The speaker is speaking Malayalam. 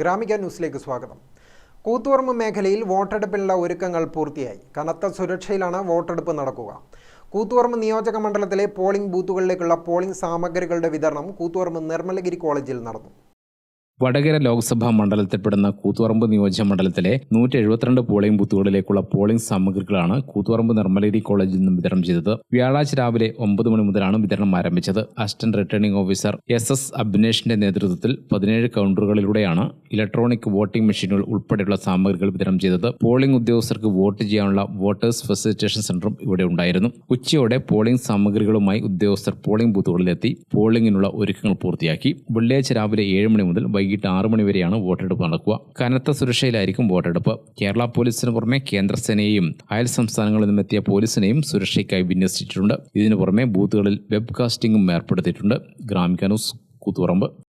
ഗ്രാമിക ന്യൂസിലേക്ക് സ്വാഗതം. കൂത്തുപറമ്പ് മേഖലയിൽ വോട്ടെടുപ്പിനുള്ള ഒരുക്കങ്ങൾ പൂർത്തിയായി. കനത്ത സുരക്ഷയിലാണ് വോട്ടെടുപ്പ് നടക്കുക. കൂത്തുപറമ്പ് നിയോജക മണ്ഡലത്തിലെ പോളിംഗ് ബൂത്തുകളിലേക്കുള്ള പോളിംഗ് സാമഗ്രികളുടെ വിതരണം കൂത്തുപറമ്പ് നിർമ്മലഗിരി കോളേജിൽ നടന്നു. വടകര ലോക്സഭാ മണ്ഡലത്തിൽപ്പെടുന്ന കൂത്തുപറമ്പ് നിയോജക മണ്ഡലത്തിലെ നൂറ്റി എഴുപത്തിരണ്ട് പോളിംഗ് ബൂത്തുകളിലേക്കുള്ള പോളിംഗ് സാമഗ്രികളാണ് കൂത്തുപറമ്പ് നിർമ്മലേരി കോളേജിൽ നിന്നും വിതരണം ചെയ്തത്. വ്യാഴാഴ്ച രാവിലെ ഒമ്പത് മണി മുതലാണ് വിതരണം ആരംഭിച്ചത്. Assistant returning officer S S അഭിനേഷിന്റെ നേതൃത്വത്തിൽ പതിനേഴ് കൗണ്ടറുകളിലൂടെയാണ് ഇലക്ട്രോണിക് വോട്ടിംഗ് മെഷീനുകൾ ഉൾപ്പെടെയുള്ള സാമഗ്രികൾ വിതരണം ചെയ്തത്. പോളിംഗ് ഉദ്യോഗസ്ഥർക്ക് വോട്ട് ചെയ്യാനുള്ള വോട്ടേഴ്സ് ഫെസിലിറ്റേഷൻ സെന്ററും ഇവിടെ ഉണ്ടായിരുന്നു. ഉച്ചയോടെ പോളിംഗ് സാമഗ്രികളുമായി ഉദ്യോഗസ്ഥർ പോളിംഗ് ബൂത്തുകളിലെത്തി. പോളിംഗിനുള്ള ഒരുക്കങ്ങൾ പൂർത്തിയാക്കി. വെള്ളിയാഴ്ച രാവിലെ ഏഴ് മണി മുതൽ ആറ് മണി വരെയാണ് വോട്ടെടുപ്പ് നടക്കുക. കനത്ത സുരക്ഷയിലായിരിക്കും വോട്ടെടുപ്പ്. കേരള പോലീസിന് പുറമെ കേന്ദ്രസേനയെയും അയൽ സംസ്ഥാനങ്ങളിൽ നിന്നെത്തിയ പോലീസിനെയും സുരക്ഷയ്ക്കായി വിന്യസിച്ചിട്ടുണ്ട്. ഇതിനു പുറമെ ബൂത്തുകളിൽ വെബ്കാസ്റ്റിംഗും ഏർപ്പെടുത്തിയിട്ടുണ്ട്. ഗ്രാമിക ന്യൂസ് കൂത്തുപറമ്പ്.